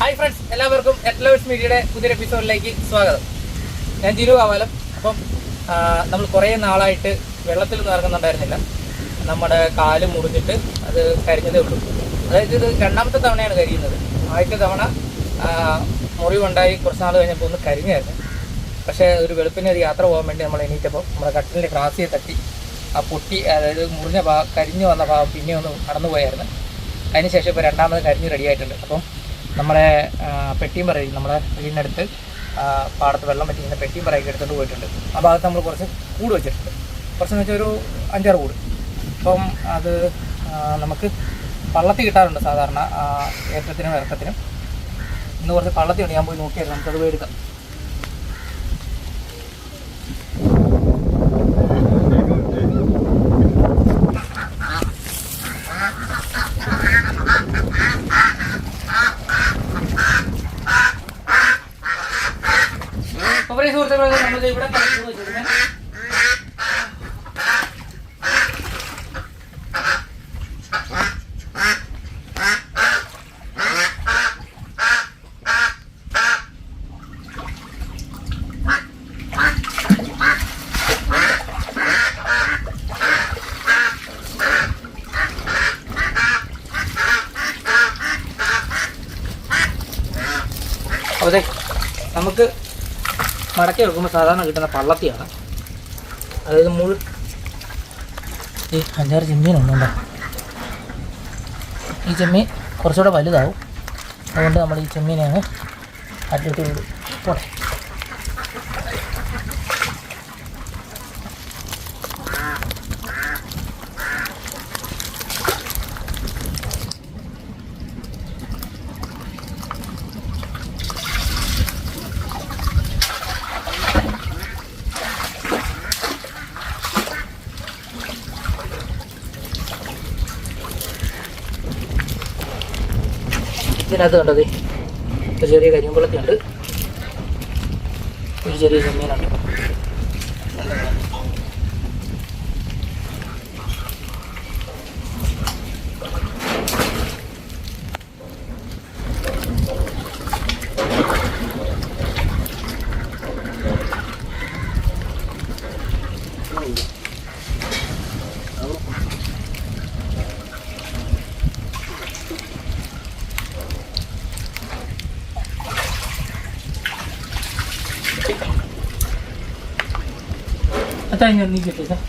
Hi friends എല്ലാവർക്കും എറ്റ്ലവേഴ്സ് മീഡിയയുടെ പുതിയൊരു എപ്പിസോഡിലേക്ക് സ്വാഗതം. ഞാൻ ജിരു കാവാലം അപ്പം നമ്മൾ കുറേ നാളായിട്ട് വെള്ളത്തിൽ ഇറങ്ങുന്നുണ്ടായിരുന്നില്ല. നമ്മുടെ കാൽ മുറിഞ്ഞിട്ട് അത് കരിഞ്ഞതേ ഉള്ളൂ. അതായത് ഇത് രണ്ടാമത്തെ തവണയാണ് കരിയുന്നത്. ആദ്യത്തെ തവണ മുറിവുണ്ടായി കുറച്ച് നാൾ കഴിഞ്ഞപ്പോൾ ഒന്ന് കരിഞ്ഞായിരുന്നു. പക്ഷേ ഒരു വെളുപ്പിന് ഒരു യാത്ര പോകാൻ വേണ്ടി നമ്മൾ എണീറ്റപ്പോൾ നമ്മുടെ കട്ടിലിന്റെ ക്രാസിയെ തട്ടി ആ പൊട്ടി അതായത് മുറിഞ്ഞ ഭാഗം കരിഞ്ഞു വന്ന ഭാഗം പിന്നെ ഒന്ന് കടന്നു പോയായിരുന്നു അതിനുശേഷം ഇപ്പോൾ രണ്ടാമത് കരിഞ്ഞ് റെഡി ആയിട്ടുണ്ട്. അപ്പം നമ്മളെ പെട്ടിയും പറയും നമ്മളെ വീടിനടുത്ത് പാടത്ത് വെള്ളം പറ്റിക്കുന്ന പെട്ടിയും പറയൊക്കെ എടുത്തുകൊണ്ട് പോയിട്ടുണ്ട്. ആ ഭാഗത്ത് നമ്മൾ കുറച്ച് കൂട് വെച്ചിട്ടുണ്ട്. കുറച്ചെന്ന് വെച്ചാൽ ഒരു അഞ്ചാറ് കൂട്. അപ്പം അത് നമുക്ക് പള്ളത്തി കിട്ടാറുണ്ട് സാധാരണ ഏറ്റത്തിനും ഇറക്കത്തിനും ഇന്ന് കുറച്ച് പള്ളത്തി ഉണ്ട്. ഞാൻ പോയി നോക്കിയായിരുന്നു. നമുക്കത് പോയി എടുക്കാം അപ്പോൾ പ്രിയ സുഹൃത്തുക്കളെ നമ്മൾ ഇവിടെ പലപ്പോഴും വെച്ചിട്ടുണ്ട് അപ്പോൾ ദേ, നമുക്ക് മടക്കി വെക്കുമ്പോൾ സാധാരണ കിട്ടുന്ന പള്ളത്തിയാണ്. അതായത് മുഴു ഈ അഞ്ചാറ് ചെമ്മീനുണ്ടോ ഈ ചെമ്മീൻ കുറച്ചുകൂടെ വലുതാവും. അതുകൊണ്ട് നമ്മൾ ഈ ചെമ്മീനെയാണ് അറ്റിട്ട് വിടും പോട്ടെ. ഇതിനകത്ത് കണ്ടത്. ഒരു ചെറിയ കരിമ്പുളത്തിയുണ്ട് ഒരു ചെറിയ ചെമ്മീനുണ്ട്. Ayan, 家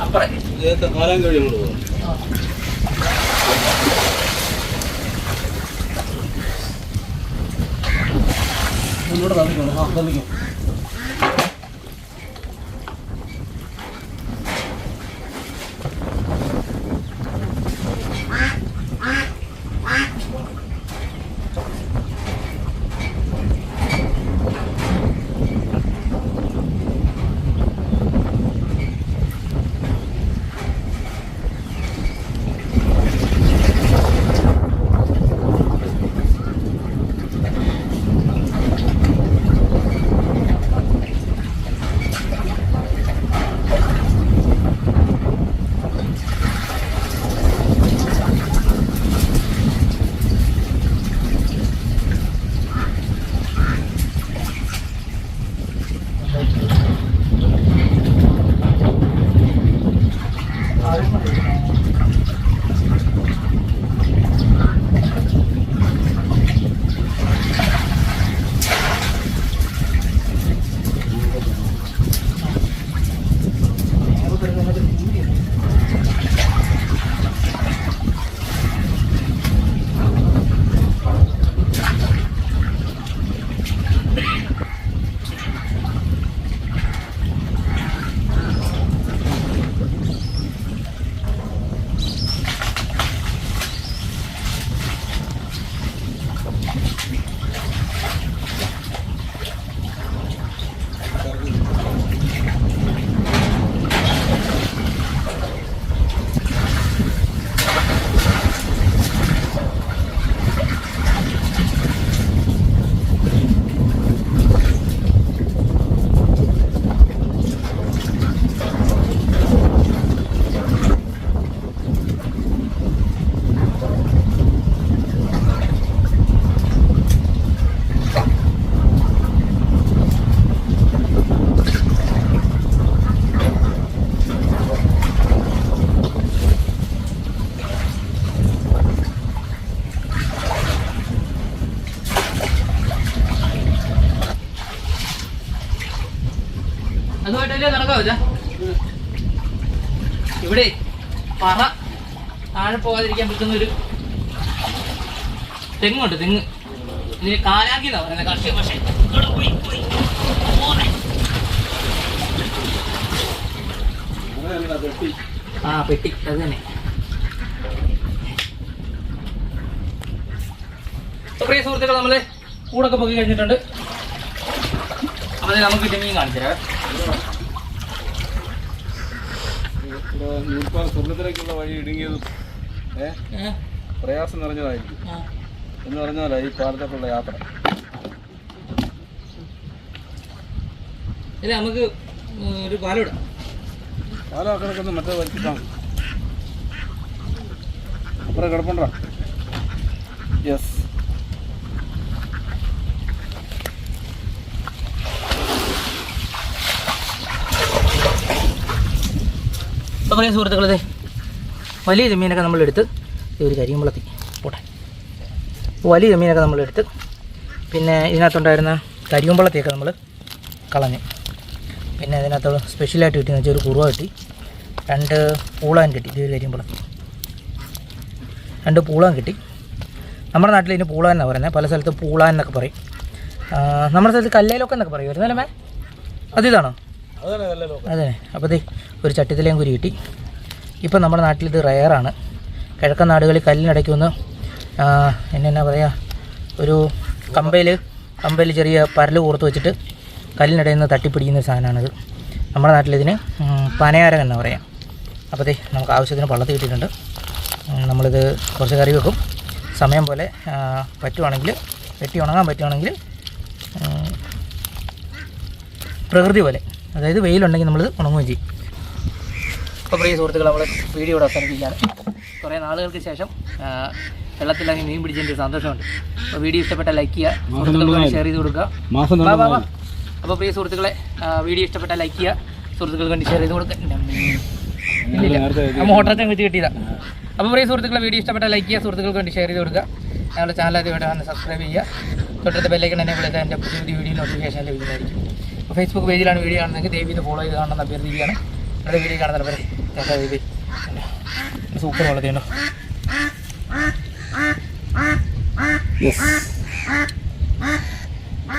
അപ്പുറം. കാലം കഴിയും അങ്ങോട്ട് പോകാം ആ. തന്നിക്കും Thank you. പറ. താഴെ പോകാതിരിക്കാൻ പറ്റുന്ന ഒരു തെങ്ങുണ്ട് തെങ്ങ്. ഇതിന് കാലാക്കി എന്നാ പറയുന്നത് കാർഷിക പക്ഷേ. ആ പെട്ടി. അത് തന്നെ. പ്രിയ സുഹൃത്തുക്കൾ നമ്മൾ കൂടൊക്കെ പൊക്കി കഴിഞ്ഞിട്ടുണ്ട്. അപ്പം നമുക്ക് ഇതിനെയും കാണിച്ചു തരാം സ്വർണത്തിലേക്കുള്ള വഴി ഇടുങ്ങിയതും? പ്രയാസം നിറഞ്ഞതായിരിക്കും. എന്ന് പറഞ്ഞാൽ ഈ പാലത്തേക്കുള്ള യാത്ര. ഇത് നമുക്ക് ഒരു പാലം ഇടാം. പാലം കിടക്കുന്ന മറ്റേ വലിച്ചിട്ടാണ് അപ്പുറം കിടപ്പണ്ട? യെസ് അപ്പോൾ പറയാം സുഹൃത്തുക്കളെ വലിയ ചെമ്മീനൊക്കെ നമ്മളെടുത്ത് ഒരു കരിയുമ്പളത്തി. പോട്ടെ. വലിയ ചെമ്മീനൊക്കെ നമ്മളെടുത്ത് പിന്നെ ഇതിനകത്തുണ്ടായിരുന്ന കരിയുമ്പളത്തിയൊക്കെ നമ്മൾ കളഞ്ഞു. പിന്നെ അതിനകത്തുള്ള സ്പെഷ്യലായിട്ട് കിട്ടിയെന്ന് വെച്ചാൽ ഒരു കുറുവ കിട്ടി. രണ്ട് പൂളാൻ കിട്ടി ഇത് കരിയും കരിയുമ്പളത്തി. രണ്ട് പൂളാൻ കിട്ടി. നമ്മുടെ നാട്ടിൽ ഇതിന് പൂളാൻ എന്നാണ് പറയുന്നത് പല സ്ഥലത്ത് പൂളാൻ എന്നൊക്കെ പറയും. നമ്മുടെ സ്ഥലത്ത് കല്ലേലൊക്കെ എന്നൊക്കെ പറയും. വരുന്നല്ലേ മേ? അതിതാണോ അതെ. അപ്പോൾ ദേ ഒരു ചട്ടിത്തിലയും കുരി കിട്ടി. ഇപ്പം നമ്മുടെ നാട്ടിൽ ഇത് റയറാണ് കിഴക്കൻ നാടുകളിൽ കല്ലിനിടയ്ക്ക് ഒന്ന് എന്നെന്നാ പറയുക ഒരു കമ്പയിൽ കമ്പയിൽ ചെറിയ പരൽ കൂർത്ത് വെച്ചിട്ട് കല്ലിനിടയിൽ നിന്ന് തട്ടിപ്പിടിക്കുന്ന ഒരു സാധനമാണിത് നമ്മുടെ നാട്ടിലിതിന് പനയാരം എന്ന് പറയാം. അപ്പോൾ ദേ നമുക്ക് ആവശ്യത്തിന് പള്ളത്ത് കിട്ടിയിട്ടുണ്ട്. നമ്മളിത് കുറച്ച് കറി വെക്കും. സമയം പോലെ പറ്റുവാണെങ്കിൽ വെട്ടി ഉണങ്ങാൻ പറ്റുവാണെങ്കിൽ പ്രകൃതി പോലെ. അതായത് വെയിലുണ്ടെങ്കിൽ നമ്മൾ ഉണങ്ങുകയും ചെയ്യും. അപ്പോൾ പ്രിയ സുഹൃത്തുക്കൾ നമ്മൾ വീഡിയോ ഇവിടെ അവസാനിപ്പിക്കുകയാണ്. കുറേ നാളുകൾക്ക് ശേഷം വെള്ളത്തിൽ വെള്ളത്തിലിറങ്ങി മീൻ പിടിച്ചതിന്റെ ഒരു സന്തോഷമുണ്ട്. അപ്പോൾ വീഡിയോ ഇഷ്ടപ്പെട്ട ലൈക്ക് ചെയ്യുക സുഹൃത്തുക്കൾക്ക് ഷെയർ ചെയ്ത് കൊടുക്കുക. മാസം വാ, വാ, വാ. അപ്പോൾ പ്രിയ സുഹൃത്തുക്കളെ വീഡിയോ ഇഷ്ടപ്പെട്ട ലൈക്ക് ചെയ്യുക സുഹൃത്തുക്കൾക്ക് വേണ്ടി ഷെയർ ചെയ്ത് കൊടുക്കുക. മോട്ടറത്തെ വെച്ച് കിട്ടിയതാ. അപ്പോൾ പ്രിയ സുഹൃത്തുക്കളെ വീഡിയോ ഇഷ്ടപ്പെട്ട ലൈക്ക് ചെയ്യുക സുഹൃത്തുക്കൾക്ക് വേണ്ടി ഷെയർ ചെയ്ത് കൊടുക്കുക. ഞങ്ങളുടെ ചാനൽ ആദ്യമായിട്ട് വന്ന് സബ്സ്ക്രൈബ് ചെയ്യുക. തൊട്ടടുത്ത ബെല്ലൈക്കൺ എന്നെ വിളിച്ചാൽ എന്റെ പുതിയ പുതിയ വീഡിയോ നോട്ടിഫിക്കേഷൻ ലഭിക്കുന്നതായിരിക്കും. ഫേസ്ബുക്ക് പേജിലാണ് വീഡിയോ കാണുന്നതെങ്കിൽ ദേവി ഇത് ഫോളോ ചെയ്ത് കാണണമെന്ന് അഭ്യർത്ഥിക്കുകയാണ് നിങ്ങളുടെ വീഡിയോ കാണുന്ന ദൈവി. Super വളർത്തിയുണ്ടോ yes